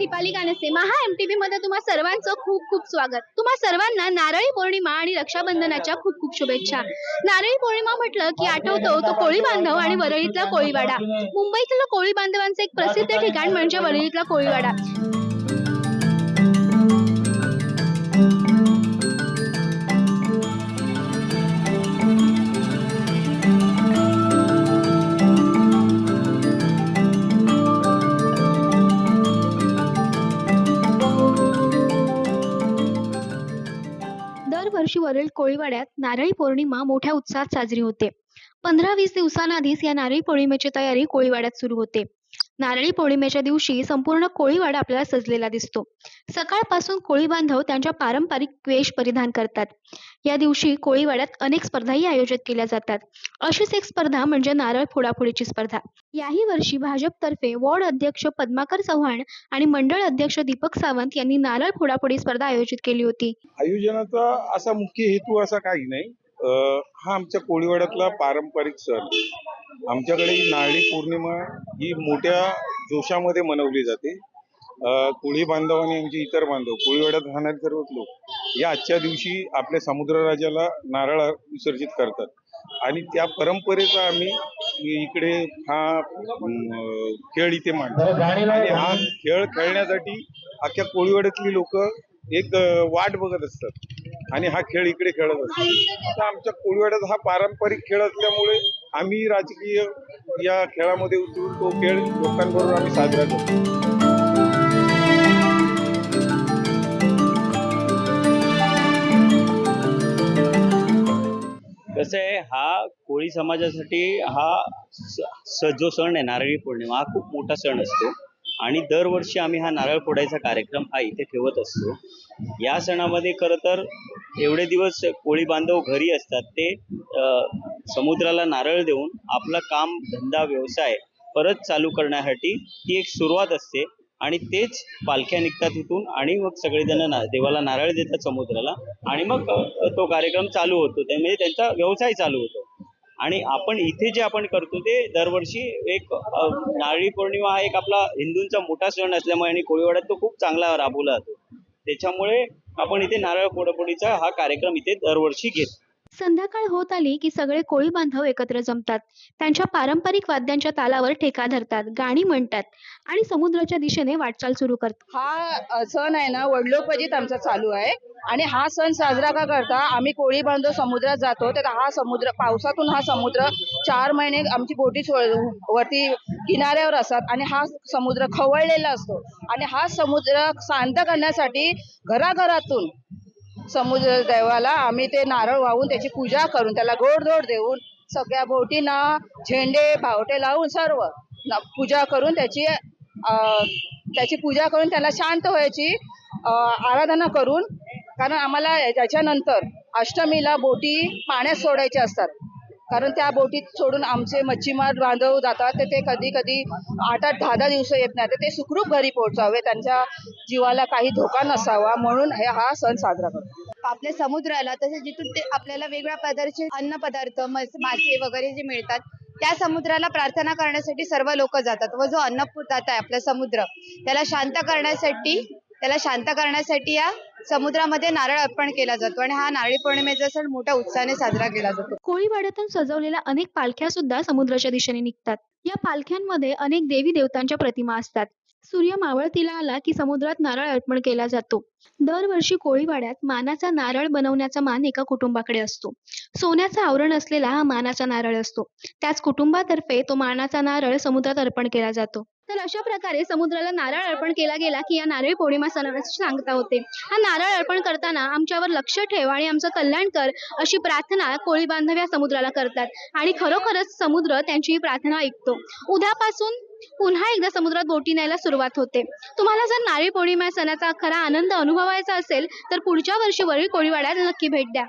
नमस्ते महा M T मध्ये तुम्हा सर्वांचं खूप खूप स्वागत. तुम्हा सर्वांना नारळी पौर्णिमा आणि रक्षाबंधनाच्या खूप खूप शुभेच्छा. नारळी पौर्णिमा म्हटलं की आठवतो तो कोळी बांधव आणि वरळीतला कोळीवाडा. मुंबईतलं कोळी बांधवांचं एक प्रसिद्ध ठिकाण म्हणजे वरळीतला कोळीवाडा. वर्षीवरील कोळीवाड्यात नारळी पौर्णिमा मोठ्या उत्साहात साजरी होते. पंधरा वीस दिवसांआधीच या नारळी पौर्णिमेची तयारी कोळीवाड्यात सुरू होते. नारळी पौर्णिमेच्या दिवशी संपूर्ण कोळीवाडा आपल्याला सजलेला दिसतो. सकाळपासून कोळी बांधव त्यांच्या पारंपरिक वेश परिधान करतात. या दिवशी कोळीवाड्यात अनेक स्पर्धाही आयोजित केल्या जातात. अशीच एक स्पर्धा म्हणजे नारळ फोडाफोडीची स्पर्धा. याही वर्षी भाजपतर्फे वॉर्ड अध्यक्ष पद्माकर चव्हाण आणि मंडळ अध्यक्ष दीपक सावंत यांनी नारळ फोडाफोडी स्पर्धा आयोजित केली होती. आयोजनाचा असा मुख्य हेतू असा काही नाही. हा आमच्या कोळीवाड्यातला पारंपरिक सण. आमच्याकडे ही नारळी पौर्णिमा ही मोठ्या जोशामध्ये मनवली जाते. कोळी बांधव आणि आमचे इतर बांधव कोळीवाड्यात राहणारे सर्वच लोक या आजच्या दिवशी आपल्या समुद्रराजाला नारळ विसर्जित करतात. आणि त्या परंपरेचा आम्ही इकडे हा खेळ इथे मांडतो. आणि हा खेळ खेळण्यासाठी अख्ख्या कोळीवाड्यातली लोक एक वाट बघत असतात. आणि हा खेळ इकडे खेळत असतो. आता आमच्या कोळीवाड्यात हा पारंपरिक खेळ असल्यामुळे आम्ही राजकीय या खेळामध्ये उतरून तो खेळ लोकांबरोबर आम्ही साजरा करतो. कसं आहे हा कोळी समाजासाठी हा स- स- जो सण आहे नारळी पौर्णिमा हा खूप मोठा सण असतो. आणि दरवर्षी आम्ही हा नारळ फोडायचा कार्यक्रम हा इथे ठेवत असतो. या सणामध्ये खरं तर एवढे दिवस कोळी बांधव घरी असतात ते समुद्राला नारळ देऊन आपलं काम धंदा व्यवसाय परत चालू करण्यासाठी ती एक सुरुवात असते आणि तेच पालख्या निघतात तिथून आणि मग सगळेजण ना देवाला नारळ देतात समुद्राला आणि मग तो कार्यक्रम चालू होतो. त्यामध्ये त्यांचा व्यवसाय चालू होतो. आणि आपण इथे जे आपण करतो ते दरवर्षी एक नारळी पौर्णिमा हा एक आपला हिंदूंचा मोठा सण असल्यामुळे आणि कोळीवाड्यात तो खूप चांगला राबवला जातो. त्याच्यामुळे आपण इथे नारळ फोडाफोडीचा हा कार्यक्रम इथे दरवर्षी घेतो. संध्याकाळ होत आली की सगळे कोळी बांधव एकत्र जमतात. त्यांच्या पारंपरिक वाद्यांच्या तालावर ठेका धरतात गाणी म्हणतात आणि समुद्राच्या दिशेने वाटचाल सुरू करतात. हा सण आहे ना वडलोपजीत आमचा चालू आहे. आणि हा सण साजरा का करता आम्ही कोळी बांधव समुद्रात जातो. तर हा समुद्र पावसातून हा समुद्र चार महिने आमची बोटी वरती किनाऱ्यावर असतात आणि हा समुद्र खवळलेला असतो. आणि हा समुद्र शांत करण्यासाठी घराघरातून समुद्र देवाला आम्ही ते नारळ वाहून त्याची पूजा करून त्याला गोडधोड देऊन सगळ्या बोटींना झेंडे पावटे लावून सर्व पूजा करून त्याची त्याची पूजा करून त्याला शांत व्हायची आराधना करून कारण आम्हाला त्याच्यानंतर अष्टमीला बोटी पाण्यात सोडायच्या असतात. कारण त्या बोटीत सोडून आमचे मच्छीमार बांधव जातात तर ते कधी कधी आठ आठ दहा दहा दिवस येत नाही. तर ते सुखरूप घरी पोहोचावे त्यांच्या जीवाला काही धोका नसावा म्हणून हे हा सण साजरा करतो. आपल्या समुद्राला तसेच जिथून ते आपल्याला वेगवेगळ्या प्रकारचे अन्न पदार्थ मासे वगैरे जे मिळतात त्या समुद्राला प्रार्थना करण्यासाठी सर्व लोक जातात व जो अन्नदाता आहे आपला समुद्र त्याला शांत करण्यासाठी त्याला शांत करण्यासाठी या समुद्रामध्ये नारळ अर्पण केला जातो आणि हा नारळी पौर्णिमेचा सण मोठ्या उत्साहाने साजरा केला जातो. कोळीवाड्यातून सजवलेल्या अनेक पालख्या सुद्धा समुद्राच्या दिशेने निघतात. या पालख्यांमध्ये अनेक देवी देवतांच्या प्रतिमा असतात. सूर्य मावळतीला आला की समुद्रात नारळ अर्पण केला जातो. दरवर्षी कोळीवाड्यात मानाचा नारळ बनवण्याचा मान एका कुटुंबाकडे असतो. सोन्याचं आवरण असलेला हा मानाचा नारळ असतो. त्याच कुटुंबातर्फे तो मानाचा नारळ समुद्रात अर्पण केला जातो. तर अशा प्रकारे समुद्राला नारळ अर्पण केला गेला की या नारळी पौर्णिमा सणाची सांगता होते. हा नारळ अर्पण करताना आमच्यावर लक्ष ठेव आणि आमचं कल्याण कर अशी प्रार्थना कोळी बांधव या समुद्राला करतात. आणि खरोखरच समुद्र त्यांची ही प्रार्थना ऐकतो. उद्यापासून पुन्हा एकदा समुद्रात बोटी न्यायला सुरुवात होते. तुम्हाला जर नारळी पौर्णिमा सणाचा खरा आनंद अनुभवायचा असेल तर पुढच्या वर्षी वरील कोळीवाड्यात नक्की भेट द्या.